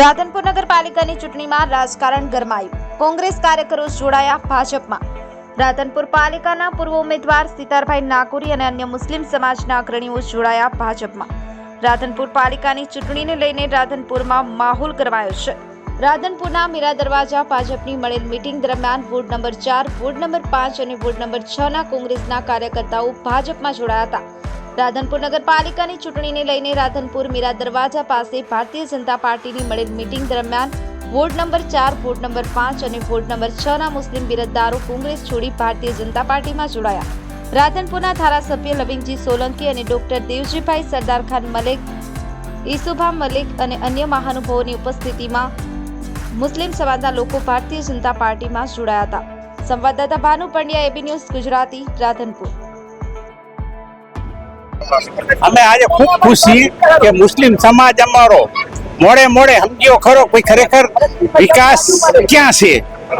રાધનપુર નગરપાલિકાની ચૂંટણીમાં રાજકારણ ગરમાયું. કોંગ્રેસ કાર્યકરો જોડાયા ભાજપમાં. રાધનપુર પાલિકાના પૂર્વ ઉમેદવાર સિતારભાઈ નાકુરી અને અન્ય મુસ્લિમ સમાજના અગ્રણીઓ જોડાયા ભાજપમાં. રાધનપુર પાલિકાની ચૂંટણીને લઈને રાધનપુરમાં માહોલ ગરમાયો છે. રાધનપુરના મીરા દરવાજા ભાજપની મળેલ મીટિંગ દરમિયાન વોર્ડ નંબર ચાર, વોર્ડ નંબર પાંચ અને વોર્ડ નંબર છ ના કોંગ્રેસના કાર્યકર્તાઓ ભાજપમાં જોડાયા હતા. રાધનપુર નગરપાલિકાની ચૂંટણીને લઈને રાધનપુર મીરા દરવાજા પાસે ભારતીય જનતા પાર્ટીની મળેલ મીટિંગ દરમિયાન વોર્ડ નંબર ચાર, વોર્ડ નંબર પાંચ અને વોર્ડ નંબર છ ના મુસ્લિમ બિરદદારો કોંગ્રેસ છોડી ભારતીય જનતા પાર્ટીમાં જોડાયા. રાધનપુરના ધારાસભ્ય લવિંગજી સોલંકી અને ડોક્ટર દેવજીભાઈ સરદાર ખાન મલિક, ઈસુભા મલિક અને અન્ય મહાનુભાવોની ઉપસ્થિતિમાં મુસ્લિમ સમાજના લોકો ભારતીય જનતા પાર્ટીમાં જોડાયા હતા. સંવાદદાતા ભાનુ પંડ્યા, એબી ન્યૂઝ ગુજરાતી, રાધનપુર. અમે આજે ખૂબ ખુશ કે મુસ્લિમ સમાજ અમારો મોડે મોડે સમજ્યો ખરો કોઈ ખરેખર વિકાસ ક્યાં છે?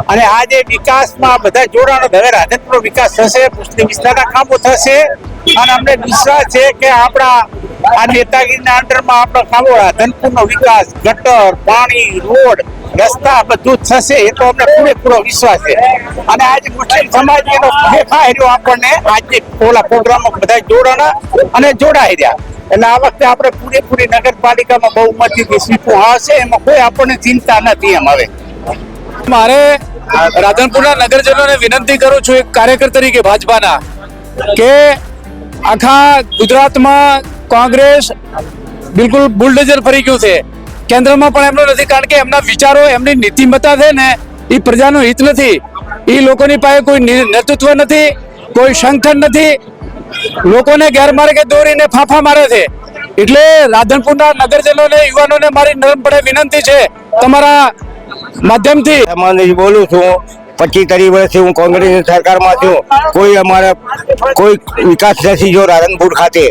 અને આજે વિકાસમાં બધા જોડાણો હવે રાધનપુર વિકાસ થશે, મુસ્લિમ વિસ્તારના કામો થશે. અને અમને વિશ્વાસ છે કે આપણા આ નેતાગીરીના અંડરમાં આપણા કામો રાધનપુરનો વિકાસ, ગટર, પાણી, રોડ રસ્તા બધું થશે, એ તો અમને પૂરેપૂરો વિશ્વાસ છે. અને આજે મુસ્લિમ સમાજ એનો ફેફા હેર્યો આપણને. આજે ઓલા પ્રોગ્રામમાં બધા જોડાણા અને જોડાઈ રહ્યા. એટલે આ વખતે આપણે પૂરેપૂરી નગરપાલિકામાં બહુમતીથી સીટો આવશે એમાં કોઈ આપણને ચિંતા નથી એમ હવે. મારે રાધનપુરના નગરજનોને વિનંતી કરું છું એક કાર્યકર તરીકે ભાજપાના, કે આખા ગુજરાતમાં કોંગ્રેસ બિલકુલ બુલડોઝર ફરી ગયું છે. કેન્દ્રમાં પણ એમનું નથી, કારણ કે એમના વિચારો, એમની નીતિમત્તા છે ને, એ પ્રજાનું હિત નથી. એ લોકોની પાસે કોઈ નેતૃત્વ નથી, કોઈ સંગઠન નથી. લોકોને ગેરમાર્ગે દોરીને ફાંફા મારે છે. એટલે રાધનપુરના નગરજનોને, યુવાનોને મારી નરમપણે વિનંતી છે. તમારા માધ્યમથી હેમાંગજી બોલું છું. પચીસ ત્રીસ વર્ષથી હું કોંગ્રેસની સરકારમાં છું. કોઈ અમારે, કોઈ વિકાસ નથી જો રાધનપુર ખાતે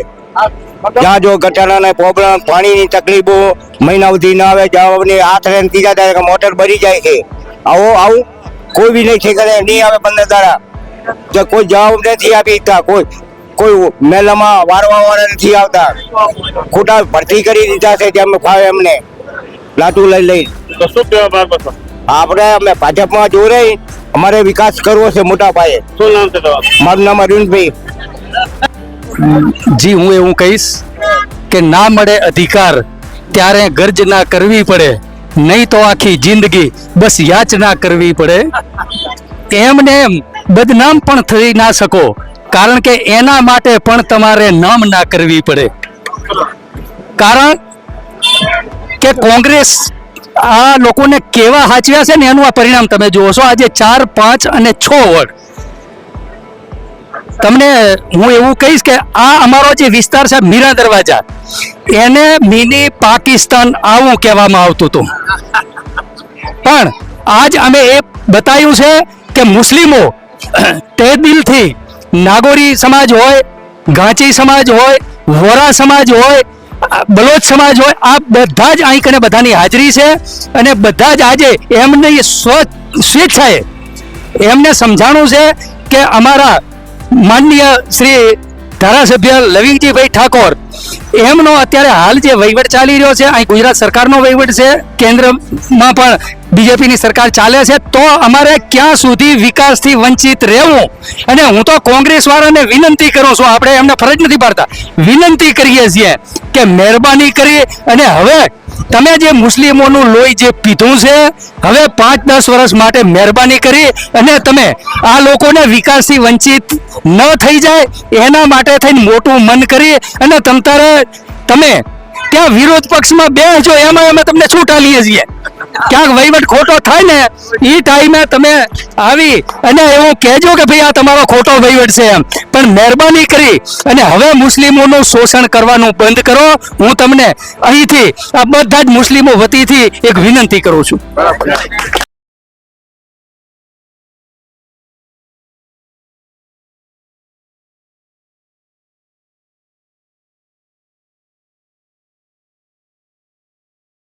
જ્યાં જો ગટારાના પ્રોબ્લેમ પાણીની તકલીફો મહિના સુધી ના આવે જવાબની આ રહે ત્રીજા તારીખે મોટર ભરી જાય છે. આવો આવું. કોઈ બી નહીં કરે નહીં આવે પંદર દાડા. જો કોઈ જવાબ નથી આપી દીધા કોઈ કોઈ મેલામાં વારવા વાળા નથી આવતા. ખોટા ભરતી કરી દીધા છે જેમ ફાવે એમને. લાટું લઈ લઈ. તો શું કહેવા આપણે અમે ભાજપમાં જોડે અમારે વિકાસ કરવો છે મોટા પાયે. શું નામ છે તમારું? મારું નામ અરવિંદભાઈ જી, હું એવું કહીશ કે ના મળે અધિકાર, ત્યારે ગર્જના કરવી પડે. નહીં તો આખી જિંદગી બસ યાચના કરવી પડે. એમ ને એમ બદનામ પણ થઈ ના શકો, કારણ કે એના માટે પણ તમારે નામ ના કરવી પડે. કારણ કે કોંગ્રેસ આ લોકોને કેવા હાચવ્યા છે ને એનું આ પરિણામ તમે જુઓ છો. આજે ચાર, પાંચ અને છ વોર્ડ. તમને હું એવું કહીશ કે આ અમારો જે વિસ્તાર છે મીરા દરવાજા, એને મિની પાકિસ્તાન આવું કહેવામાં આવતું હતું. પણ આજ અમે એ બતાવ્યું છે કે મુસ્લિમો તે દિલથી નાગોરી સમાજ હોય ગાંચી સમાજ હોય, વોરા સમાજ હોય, બલોચ સમાજ હોય, આ બધા જ અહીં કને બધાની હાજરી છે અને બધા જ આજે એમને સ્વ, સ્વેચ્છાએ એમને સમજાણું છે કે અમારા માનનીય શ્રી ધારાસભ્ય લવિંગજીભાઈ ઠાકોર, એમનો અત્યારે હાલ જે વહીવટ ચાલી રહ્યો છે, અહીં ગુજરાત સરકારનો વહીવટ છે, કેન્દ્રમાં પણ બીજેપીની સરકાર ચાલે છે, તો અમારે ક્યાં સુધી વિકાસથી વંચિત રહેવું? અને હું તો કોંગ્રેસવાળાને વિનંતી કરું છું, આપણે એમને ફરજ નથી પાડતા. વિનંતી કરીએ છીએ કે મહેરબાની કરી, અને હવે તમે જે મુસ્લિમોનું લોહી જે પીધું છે, હવે પાંચ દસ વર્ષ માટે મહેરબાની કરી, અને તમે આ લોકોને વિકાસથી વંચિત ન થઈ જાય, એના માટે થઈને મોટું મન કરી, અને તમ તારે તમે ત્યાં વિરોધ પક્ષમાં બે બેસજો એમાં અમે તમને છૂટ આલીએ છીએ. ક્યાંક વહીવટ ખોટો થાય ને એ ટાઈમે તમે આવી અને એવું કહેજો કે ભાઈ આ તમારો ખોટો વહીવટ છે એમ. પણ મહેરબાની કરી અને હવે મુસ્લિમોનું શોષણ કરવાનું બંધ કરો. હું તમને અહીંથી આ બધા જ મુસ્લિમો વતીથી એક વિનંતી કરું છું.